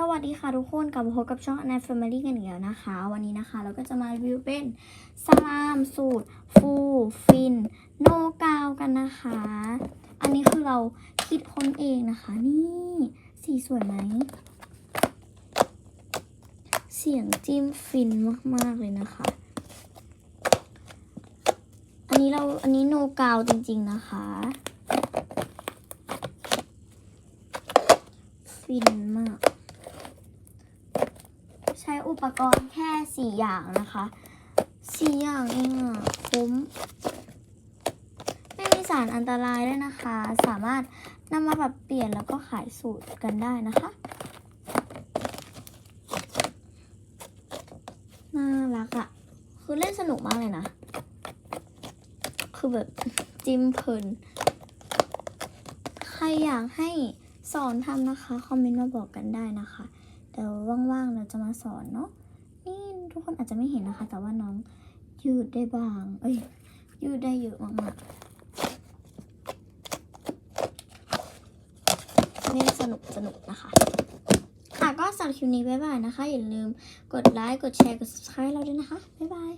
สวัสดีค่ะทุกคนกลับมาพบกับช่อง a n a Family กันอีกแล้วนะคะ วันนี้นะคะเราก็จะมารีวิวเป็นสลามสูตร ฟูฟิน โนกาวกันนะคะ อันนี้คือเราคิดค้นเองนะคะ นี่สีสวยไหม เสียงจิ้มฟินมาก ๆ เลยนะคะ อันนี้เราอันนี้โนกาวจริง ๆ นะคะ ฟินมาก ช้อุปกรณ์แค่สี่อย่างนะคะสี่อย่างเองอะคุ้ม ไม่มีสารอันตรายด้วยนะคะ สามารถนำมาปรับเปลี่ยนแล้วก็ขายสูตรกันได้นะคะน่ารักอะ่ะ คือเล่นสนุกมากเลยนะ คือแบบจิ้มเพลินใครอยากให้สอนทำนะคะ คอมเมนต์มาบอกกันได้นะคะ เดี๋ยวว่างๆเราจะมาสอนเนาะนี่ทุกคนอาจจะไม่เห็นนะคะ แต่ว่าน้องยืดได้บาง เอ้ยยืดได้เยอะมากๆเล่นสนุกสนุกนะคะ ค่ะก็สำหรับคลิปนี้บ๊ายบายนะคะ อย่าลืมกดไลค์กดแชร์กด subscribe เราด้วยนะคะ บ๊ายบาย